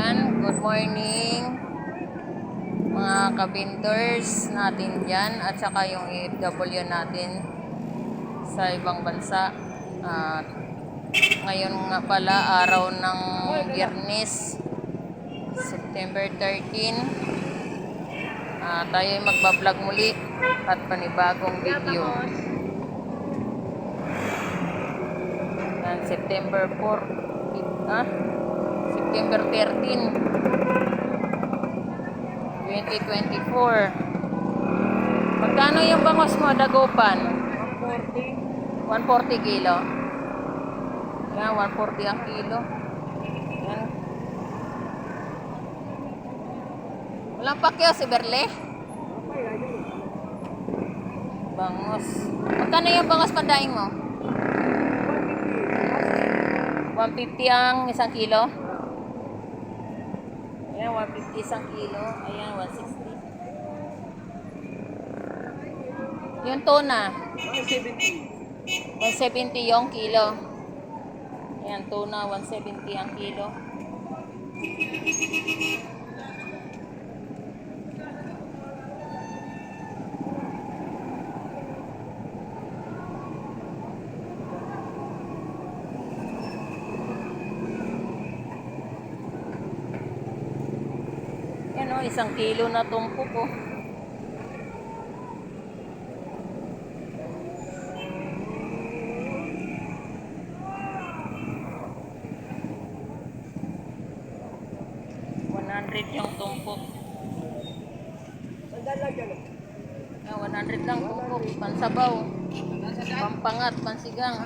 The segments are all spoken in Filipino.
Ayan, good morning mga kabinders natin dyan at saka yung EFW natin sa ibang bansa. At ngayon nga pala araw ng Biyernes, September 13. Ah, tayo ay magbablog muli at panibagong video. Yan, September 4. Ah, September 13. 2024. Magkano yung bangos mo, dagupan? 140 kilo. Yan, 140 ang kilo. Yan. Walang pakyo si Berle? Bangos. Magkano yung bangos pandaing mo? 150 ang isang kilo? Ayan, 150 isang kilo. Ayan, 160. Yung tuna, 170 yung kilo. Ayan, tuna, 170 ang kilo. Yan o, isang kilo na tumpok oh. One hundred yung tumpok. Ah, 100 lang tumpok. Pansabaw. Pampangat, pansigang.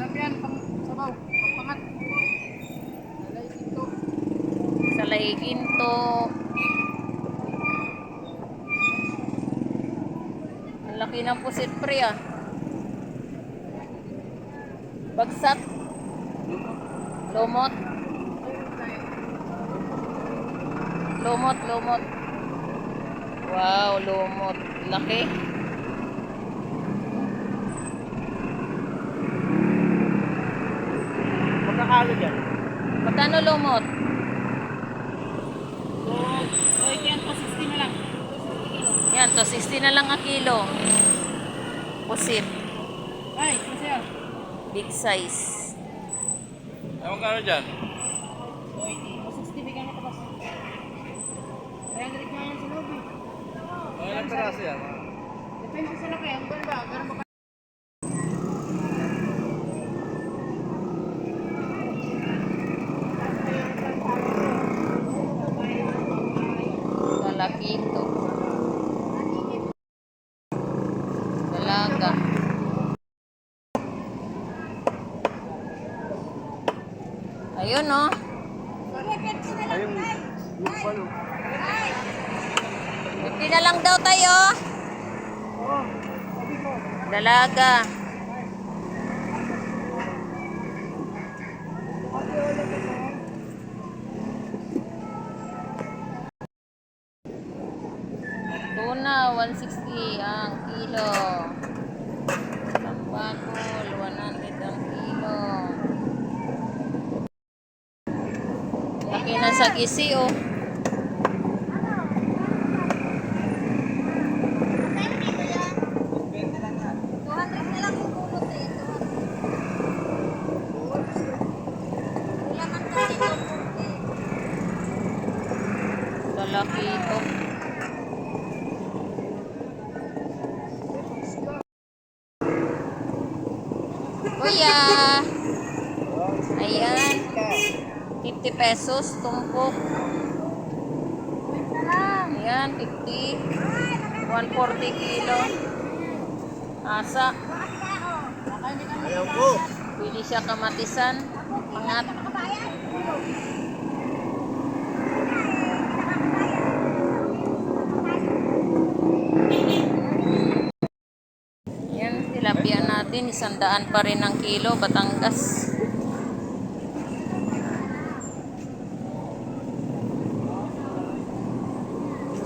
Salay ginto. Ang laki ng pusit pre ah. Bagsat. Lumot. Lumot, lumot. Wow, lumot. Laki. Magkakalo dyan. Magkano lumot? Oy, yan po, 60 na lang. Yan, to 60 na lang ang kilo. Pusit. Ay, masaya. Big size. Ay, magkano dyan? Oy, di. O, 60 bigyan kita. Kaya galit nga yan sa lobby. Ay, ilang peraso yan? Depende sa laki. Ang ganda. Ganun ba Malaki ito. Dalaga. Ayun, no? Ayun, yung palo. 50 na lang daw tayo. Dalaga. Tuna, Laki na sa gisi, oh. Lalaki ito. Kuya! Ayan. 50 pesos, tumpok. Ayan, 50. 140 kilo. Asa. Ayaw po. Pili siya kamatisan. Pangat. Yan, tilapia natin. Isang daan pa rin ang kilo. Batangas.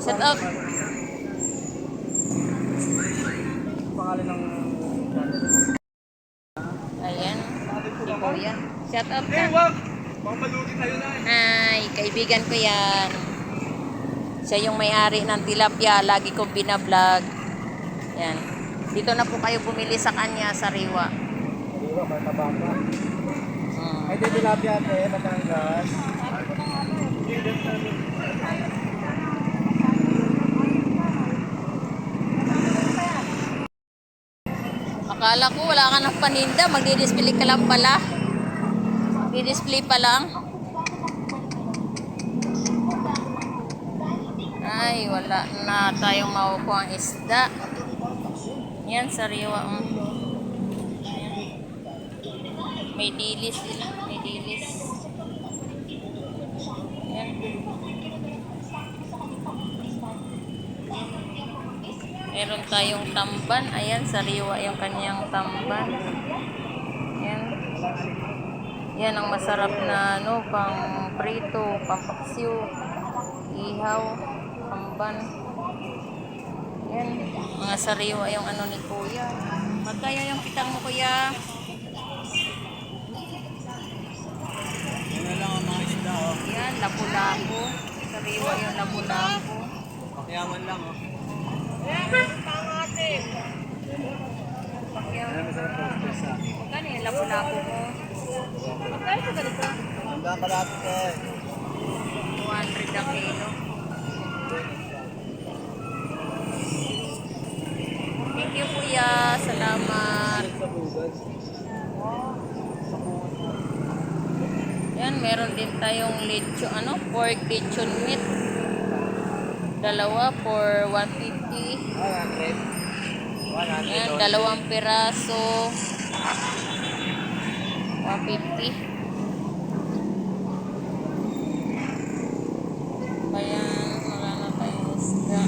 Shout out. Pangalan ng Ayan. Si Kuya. Shout out Eh, ka. eh. Hi. kaibigan ko yan. Siya yung may-ari ng tilapia. Lagi kong binablog. Yan. Dito na po kayo bumili sa kanya sa Riwa. Diba, matabang pa. Mm. Ay, di tilapia ate, Batangas. Akala ko wala ka ng paninda. Magdi-display ka lang pala. Magdi-display pa lang. Ay, wala na tayong makukuha ang isda. Yan, sariwa. May dilis sila. May dilis. Yan. Meron tayong tamban. Ayan, sariwa yung kanyang tamban. Yan. Yan ang masarap na ano, pang prito, pang paksiw, ihaw, tamban. Yan, mga sariwa yung ano ni kuya. Magkaya yung pitang mo kuya. Oh. Yan, lapu-lapu. Sariwa yung lapu-lapu. Pakiyaman lang, oh. Magkano yung lapu-lapu mo? Magkano sa ganito? Hanggang kalapit ko, eh. 200 ang. Salamat. Yan, meron din tayong lechon, ano, pork lechon meat. Dalawa for 150. Ah, 100. 100. Yan, oh. dalawang piraso. 150. Kaya, wala na tayong isda.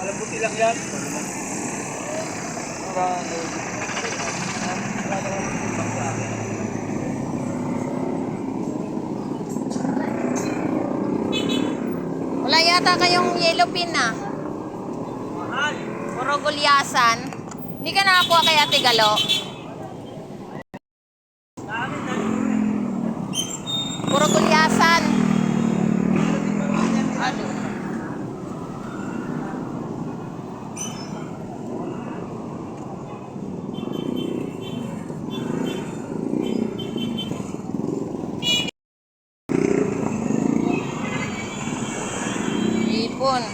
Palabuti lang yan. Para, eh, wala naman isang sa akin. Wala yata kayong yellow pin na. Mahal. Puro gulyasan. Hindi ka nakakuha kay Ate Galo. Puro gulyasan. Ano? Ipon.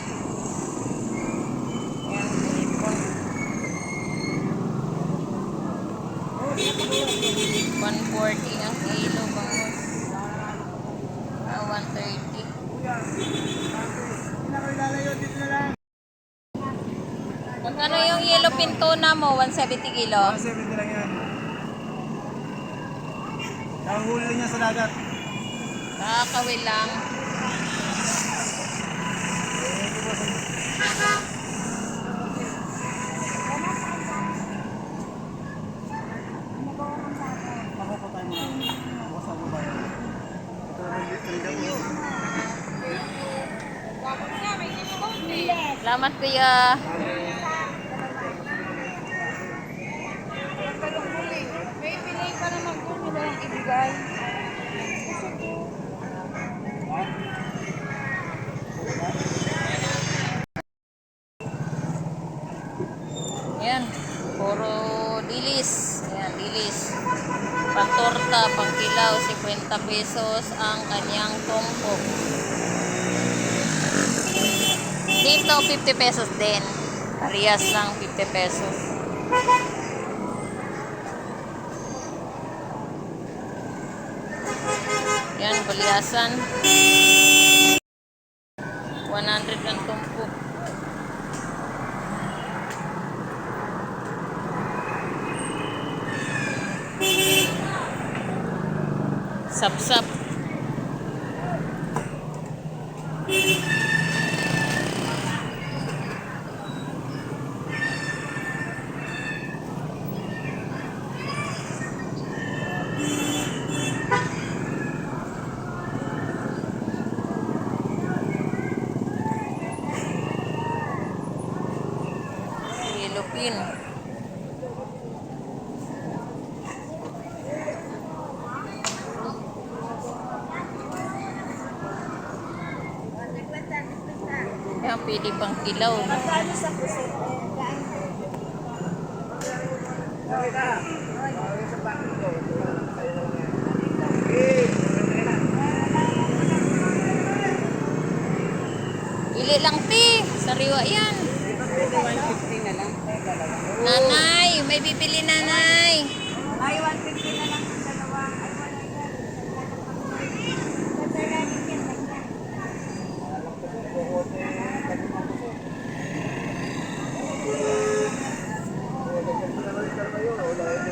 Yan, ipon. 140 ang kilo bangus. Ah, 130. Pinakilalayo dito na lang. Magkano yung yellow pintona mo? 170 kilo? 170 lang yan. Nahuli niya sa dagat. Nakakawin lang. Ako po tayo mga. Ako sa baba yan. Ito na yung Salamat kuya. May pinay pa naman po, may dalang ibigay. Yan. Puro dilis. Yan, dilis. Pantorta, pangkilaw, 50 pesos ang kanyang tumpok. Dito, 50 pesos din. Parehas lang, 50 pesos. Yan, balyasan. 100 ang tumpok. sapsap. -sap. Philippines. Pwede pang kilaw. Ili lang ti. Sariwa yan. Nanay, may bibili nanay. Ay, 150 na lang ang dalawa. Ay, wala yan.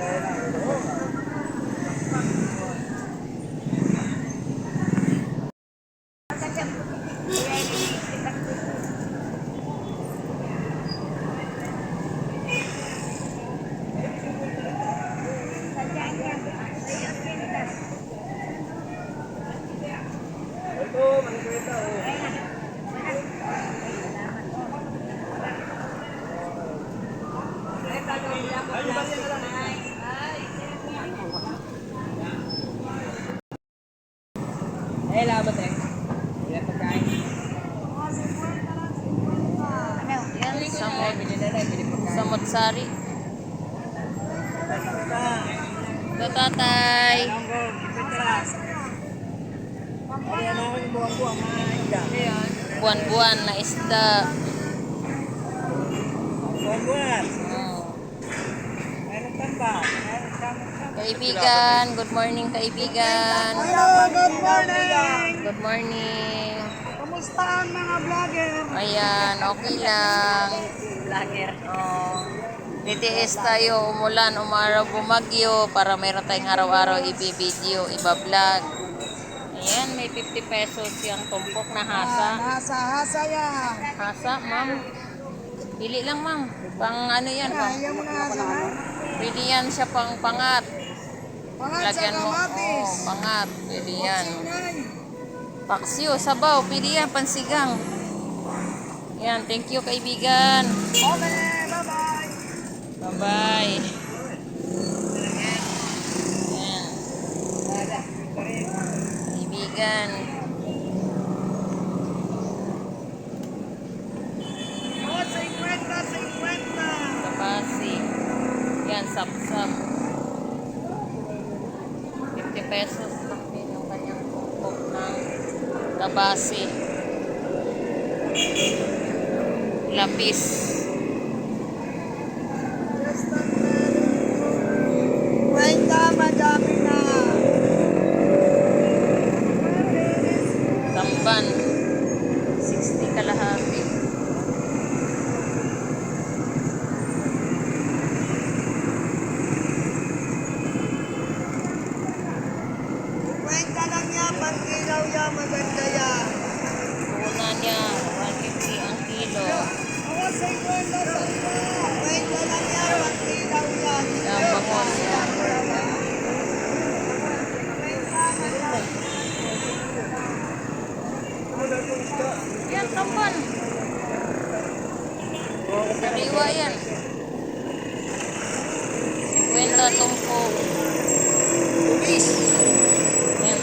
Eh, labat eh. Yan pagkain. Ano? Yan, samot. Bili na lang, bili pagkain. Samot sari. Ito tatay. Ayan ako yung buwang-buwang mga isda. Buwan-buwan na isda. Meron tamba. Kaibigan, good morning kaibigan. Hello, good morning! Good morning. Kamusta ang mga vlogger? Ayan, okay lang. Vlogger. Oh. DTS tayo, umulan, umaraw, bumagyo para meron tayong araw-araw i-video, iba-vlog. Ayan, may 50 pesos yung tumpok na hasa. Nasa hasa yan. Hasa, ma'am. Pili lang, ma'am. Pang ano yan, pang, Ayaw mo na hasa na? pwede yan siya pang pangat. Pangat sa Lagyan mo, kamatis. oh, pangat. Pwede yan. Paksiw, sabaw, pwede yan, pansigang. Yan, thank you kaibigan. Okay. Bye-bye. Yan. Kaibigan. 50, 50. Kapasi. Yan, sap-sap. 50 pesos lang din yung kanyang tumpok ng kabasi. Lapis. Kwenta, madami na. Tamban. 60 kalahati. Kwenta lang yan, pang ilaw yan, maganda yan. Una niya, 150 ang kilo. Ako sa kwenta sa Kwenta lang yan, pang ilaw yan. Yan, bangos yan. Yan, tamban. Sariwa yan. 50 tumpo. Yan.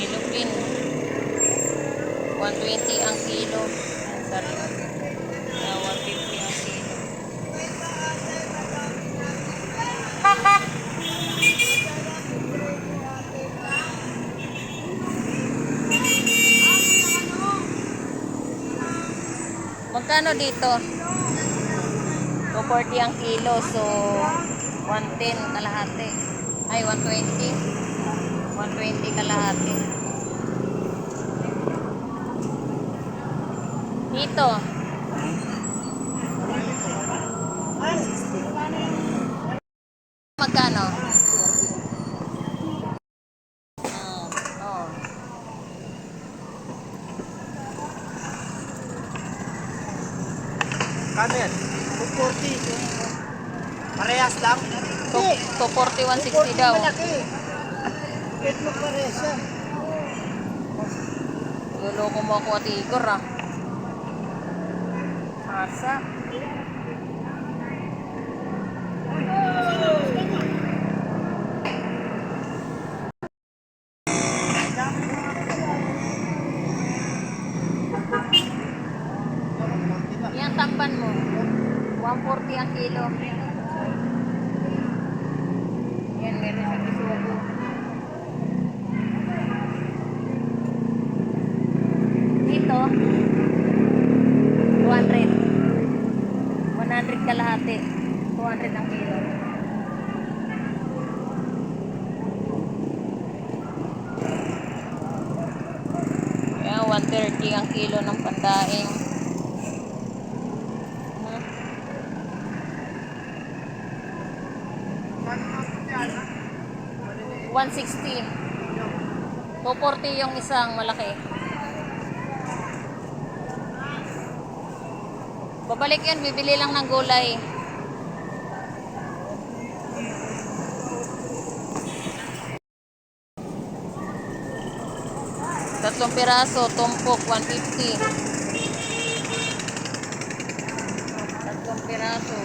Ilupin. 120 ang kilo. Yan, sariwa. Ah, 150 ang kilo. Magkano dito? 240 ang kilo, so 110 kalahati. Ay, 120. 120 kalahati. Dito. Magkano? Mm, oh. Kano yan? 240. Parehas lang? Two- 240, 160 daw. Malaki. Itlog parehas yan. Luloko mo ako at Igor ah. Asa. Yan tamban mo. 140 ang kilo. Yan, meron sa 160. 240 yung isang malaki. Babalik yun, bibili lang ng gulay. Tatlong piraso, tumpok, 150. Tatlong piraso,